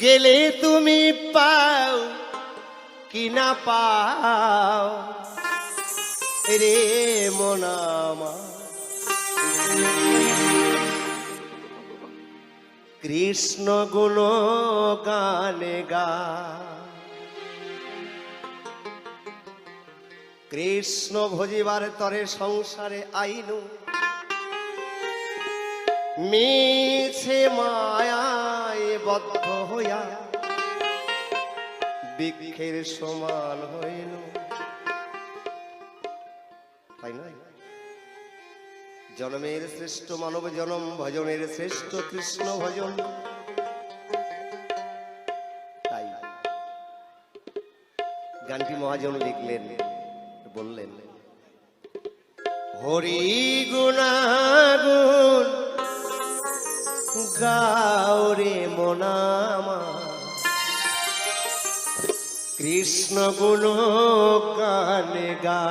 গেলে তুমি পাও কি না পাও? রে মনামা কৃষ্ণ গুণ গানে গা। কৃষ্ণ ভজিবার তরে সংসারে আইনু। মিছে মায়ায় বদ্ধ হইয়া বৃক্ষের সমান হইল। তাই নয়? জন্মের শ্রেষ্ঠ মানব জনম, ভজনের শ্রেষ্ঠ কৃষ্ণ ভজন। তাই গানটি মহাজন লিখলেন, বললেন, হরি গুণাগুণ গাওরে মনামা কৃষ্ণ গুণ কানে গা।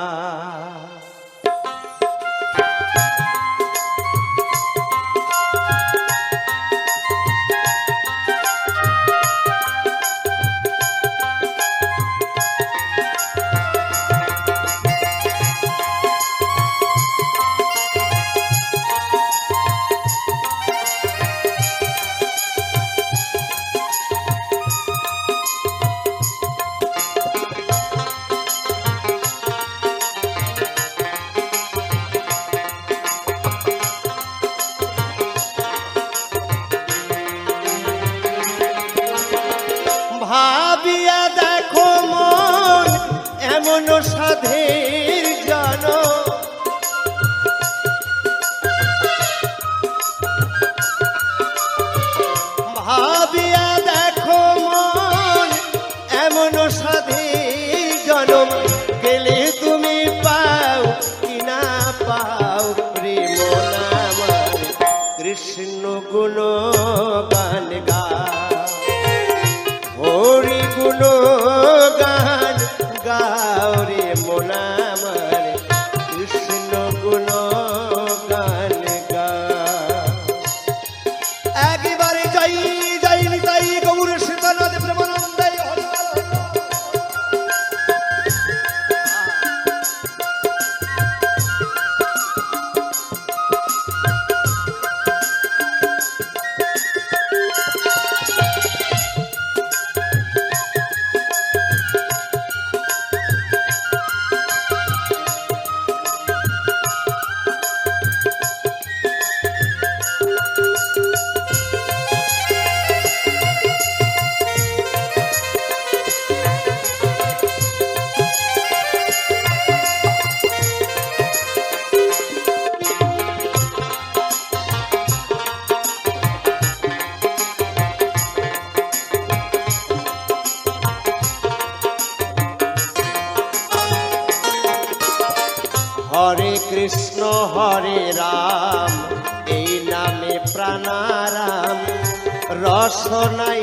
কৃষ্ণ হরে রাম এই নামে প্রাণারাম রসনাই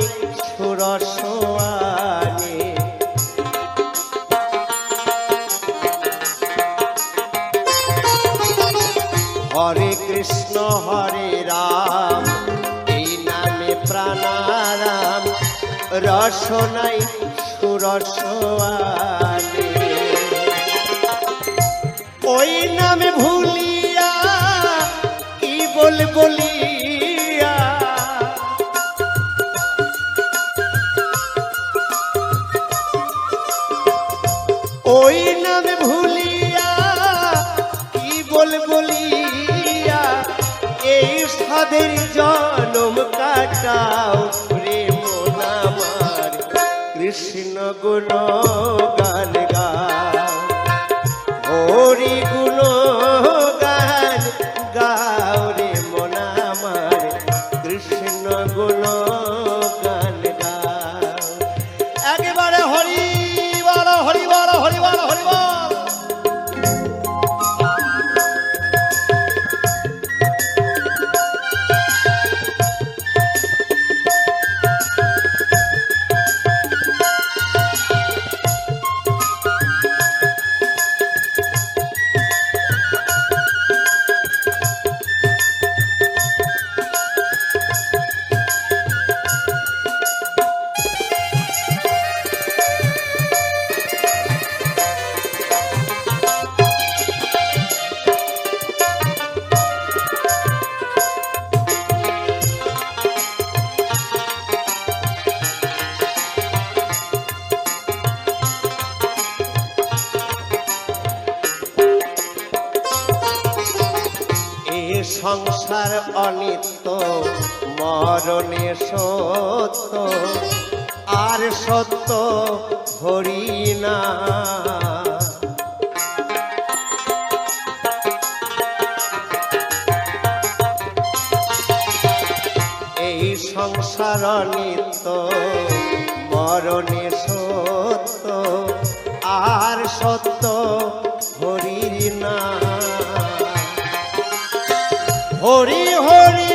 কৃষ্ণ চরণে সত্য, আর সত্য হরি না। এই সংসার নিত্য মরণে সত্য, আর সত্য হরির না। হরি হরি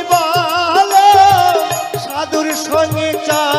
说你咋？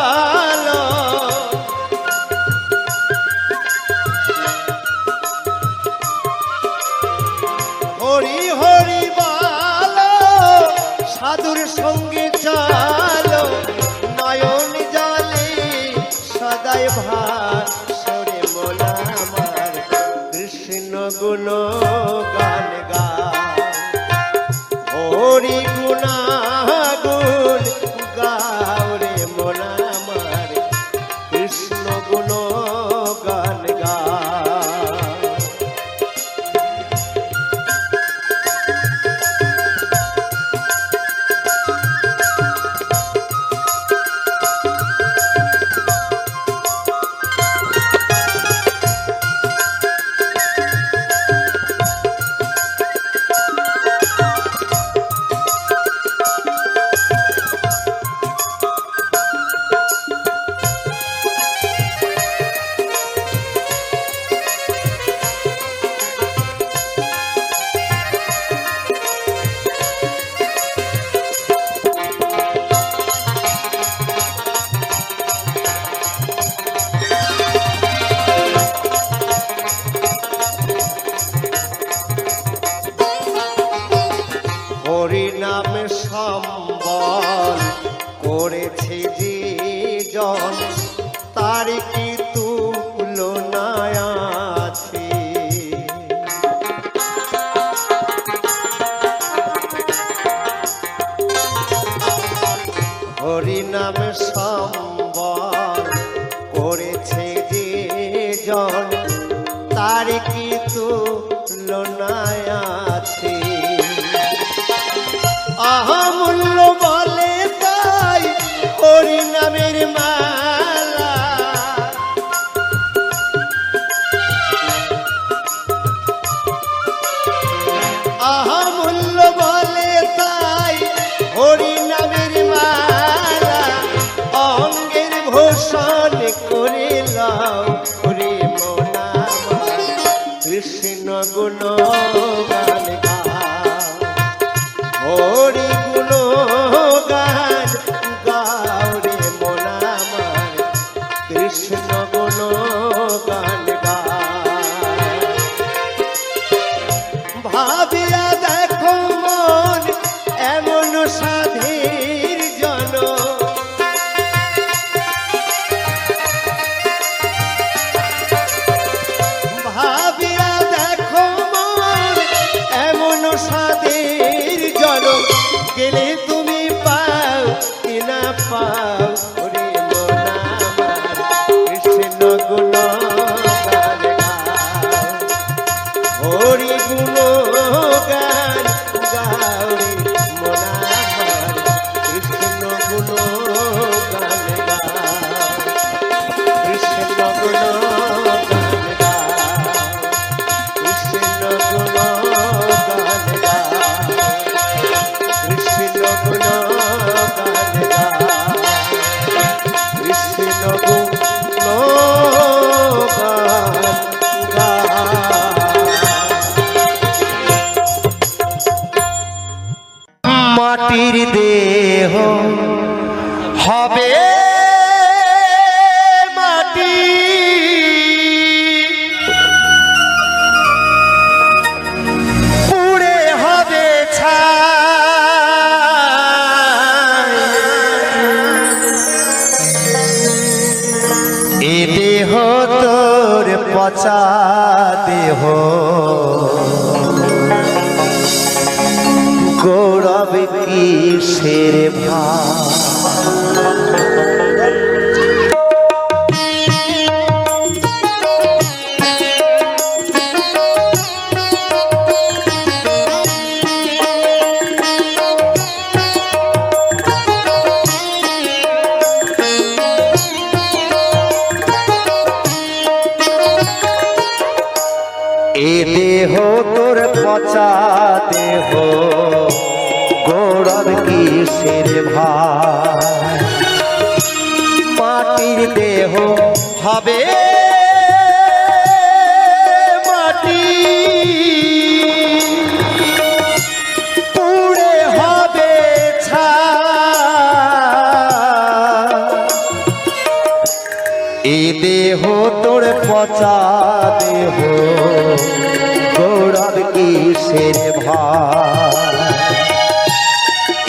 তো লনায়া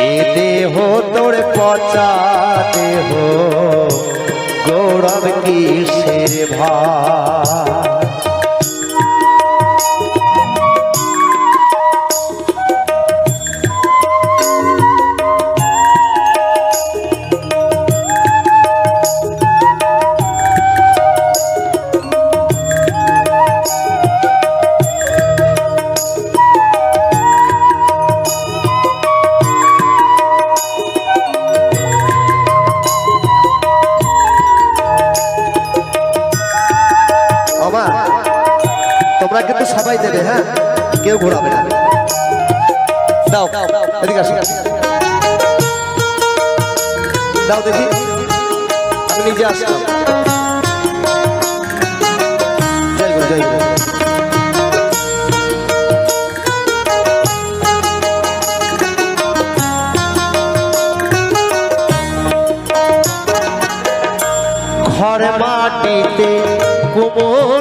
এ দেহ তোর পচা দেহ গৌরব কিসের ভাই? আমার তোমরা কিন্তু সবাই দেবে হ্যাঁ? কেউ ঘোরাবে না। দাও, এদিকে আসো। দাও দেখি। আমি নিজে আসলাম জয় ঘর মাটিতে কুমোর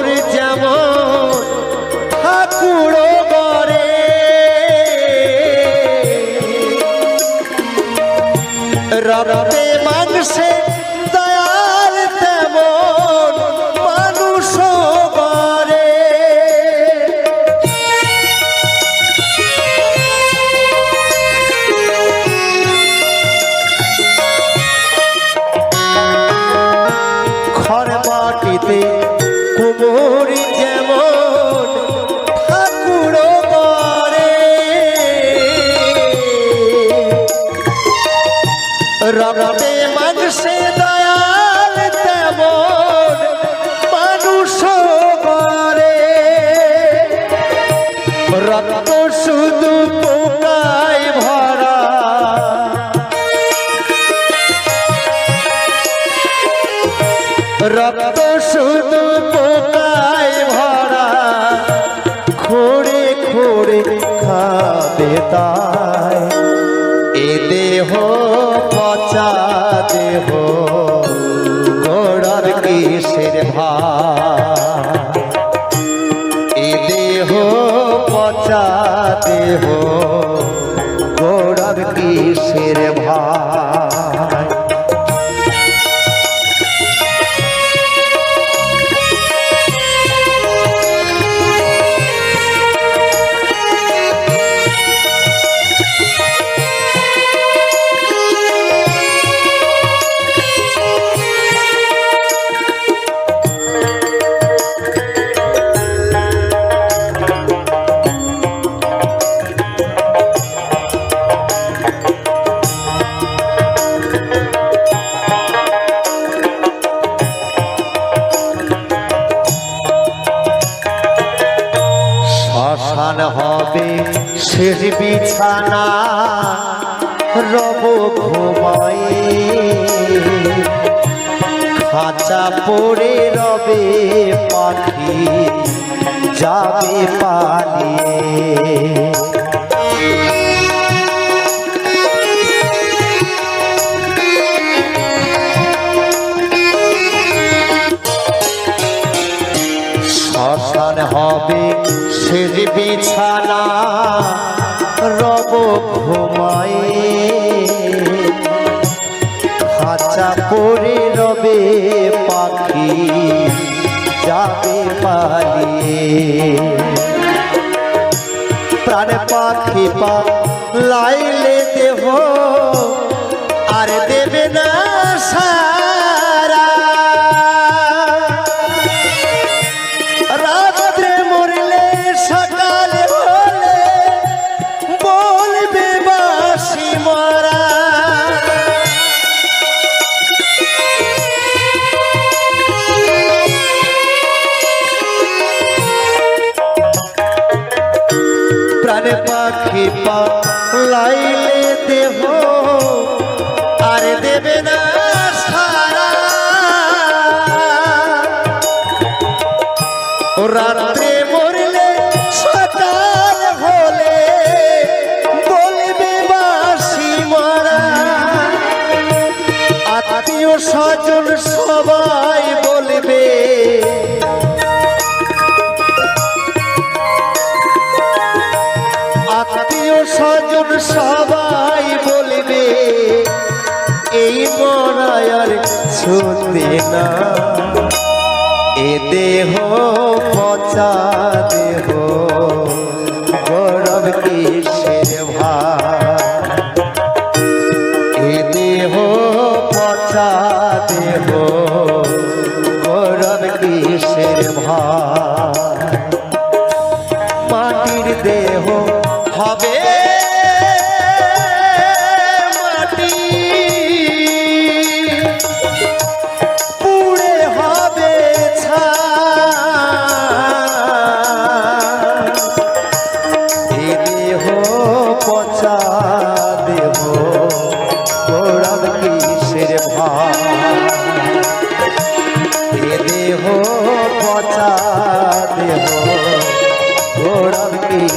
রক্তে মাংসে রক্ত শুধু পোকায়। রব ঘুমায়ে খাঁচা পড়ে রবে পাখি যাবে পালিয়ে হবে শেষ বিছানা রব ঘুমায়ে। খাঁচা করে রবে পাখি যাবে পালিয়ে। প্রাণ পাখি পা লাইলে ছুতে না। এ দেহ পচা দেহ।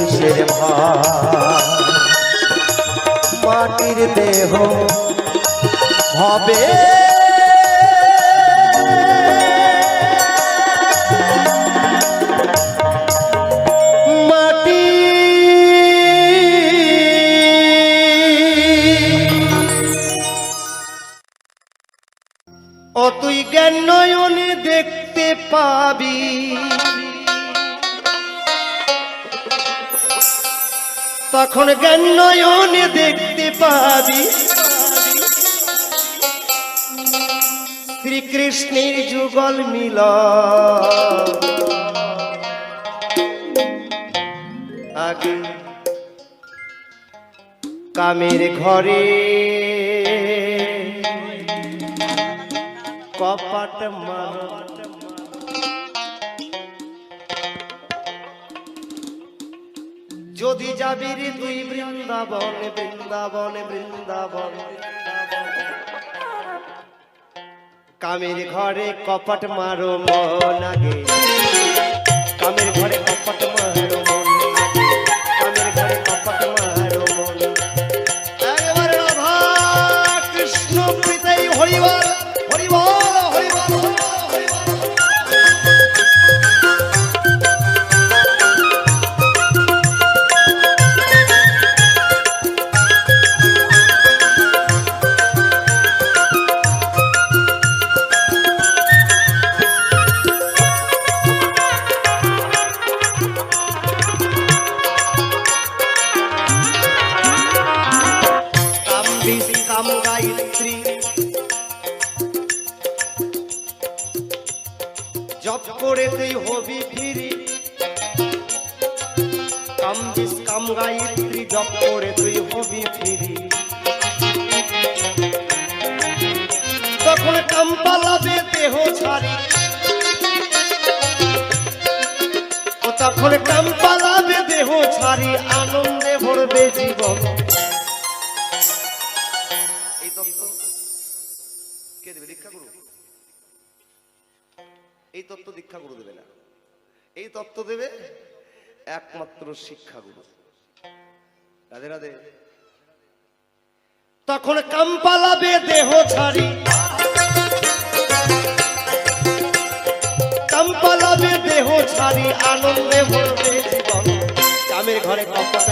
কিসের মাটির দেহ হবে তখন জ্ঞান নয়নে দেখতে পাবি? শ্রীকৃষ্ণের যুগল মিল। আগে কামের ঘরে কপাট মার যদি যাবি তুই বৃন্দাবন বৃন্দাবন বৃন্দাবন। কামের ঘরে কপট মারো মন আগে। কামের ঘরে কপট মারো জপ করে তুই হবি ফিরি। কাম বিষ কাম গায়ত্রী জপ করে তুই হবি ফিরি। তখন কাম পালাবে দেহ ছাড়ি। তখন কাম পালাবে দেহ ছাড়ি, আনন্দে ভরবে জীবন। এই তত্ত্ব দীক্ষা গুরু দেবে না। এই তত্ত্ব দেবে একমাত্র শিক্ষা গুরু রাধে রাধে। তখন কাম পালাবে দেহ ছাড়ি। কাম পালাবে দেহ ছাড়ি, আনন্দে ভরবে জীবন। কামের ঘরে কপট